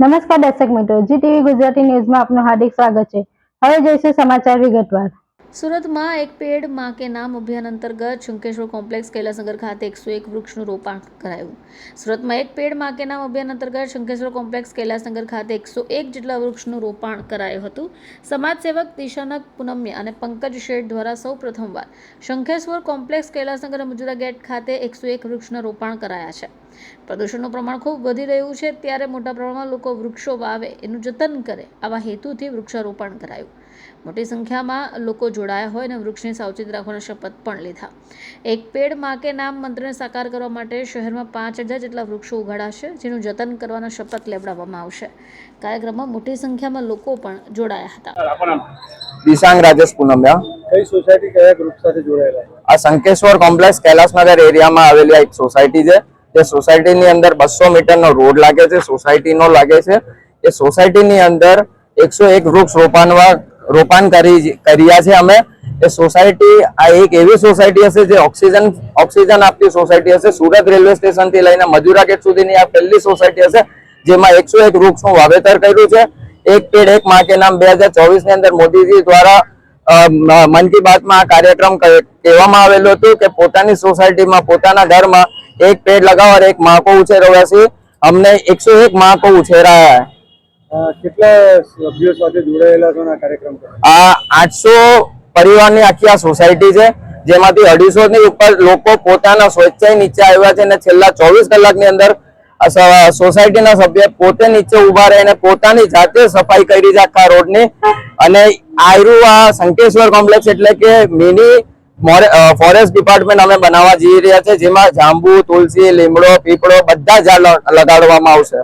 નમસ્કાર દર્શક મિત્રો જી ટીવી ગુજરાતી ન્યૂઝમાં આપનું હાર્દિક સ્વાગત છે. હવે જોઈશું સમાચાર વિગતવાર. સુરતમાં એક પેડમાં કે નામ અભિયાન અંતર્ગત શંકેશ્વર કોમ્પ્લેક્સ કૈલાસનગર ખાતે એકસો એક વૃક્ષનું રોપાણ કરાયું. સુરતમાં એક પેડમાં કે નામ અભિયાન અંતર્ગત શંકેશ્વર કોમ્પ્લેક્સ કૈલાસનગર ખાતે એકસો એક જેટલા વૃક્ષનું રોપાણ કરાયું હતું. સમાજ સેવક દિશાનક પુનમ્ય અને પંકજ શેઠ દ્વારા સૌ પ્રથમવાર શંખેશ્વર કોમ્પ્લેક્સ કૈલાસનગર મુજરા ગેટ ખાતે એકસો એક વૃક્ષના રોપણ કરાયા છે. પ્રદૂષણનું પ્રમાણ ખૂબ વધી રહ્યું છે ત્યારે મોટા પ્રમાણમાં લોકો વૃક્ષો વાવે એનું જતન કરે આવા હેતુથી વૃક્ષારોપણ કરાયું. મોટી સંખ્યામાં લોકો જોડાયા હોય અને વૃક્ષની સાવચેત રાખવાના શપથ પણ લીધા. એક પેડમાં કે નામ મંત્રને સાકાર કરવા માટે શહેરમાં પાંચ હજાર જેટલા વૃક્ષો ઉગાડાશે જેનું જતન કરવાના શપથ લેવડાવવામાં આવશે. કાર્યક્રમમાં મોટી સંખ્યામાં લોકો પણ જોડાયા હતા. દિશાંગ રાજેશ પૂનમ્યા. કઈ સોસાયટી કયા ગ્રુપ સાથે જોડાયેલા? આ સંકેશ્વર કોમ્પ્લેક્સ કૈલાસનગર એરિયામાં આવેલી એક સોસાયટી છે. જે સોસાયટીની અંદર બસો મીટરનો રોડ લાગે છે સોસાયટીનો લાગે છે. એ સોસાયટીની અંદર એકસો એક વૃક્ષ રોપાણવા, રોપાણ કરી કર્યા છે અમે. એ સોસાયટી આ એક એવી સોસાયટી હશે જે ઓક્સિજન ઓક્સિજન આપતી સોસાયટી હશે. સુરત રેલવે સ્ટેશનથી લઈને મજુરા ગેટ સુધીની આ પહેલી સોસાયટી હશે, જેમાં એકસો એક વૃક્ષનું વાવેતર કર્યું છે. એક પેડ એક માં કે નામ બે હજાર ચોવીસની અંદર મોદીજી દ્વારા મન કી બાતમાં આ કાર્યક્રમ કહેવામાં આવેલું હતું કે પોતાની સોસાયટીમાં, પોતાના ઘરમાં એક પેડ लगाओ और एक माँ को उछेरो वैसे हमने 101 माँ को उछेरा है અ, કેટલા સભ્યો સાથે જોડાયેલા છો અને આ કાર્યક્રમ કરો આ આઠસો પરિવારની આખી આ સોસાયટી છે જેમાંથી અઢીસો ની ઉપર લોકો પોતાના સ્વેચ્છાએ નીચે આવ્યા છે અને છેલ્લા ચોવીસ કલાકની અંદર આ સ- સોસાયટીના સભ્ય પોતે નીચે ઉભા રહીને પોતાની જાતે સફાઈ કરી છે આખા રોડની અને આયરુ આ શંકેશ્વર કોમ્પ્લેક્સ એટલે કે મિની ફોરેસ્ટ ડિપાર્ટમેન્ટ અમે બનાવવા જઈ રહ્યા છે, જેમાં જાંબુ, તુલસી, લીમડો, પીપળો બધા ઝાડ લગાડવામાં આવશે.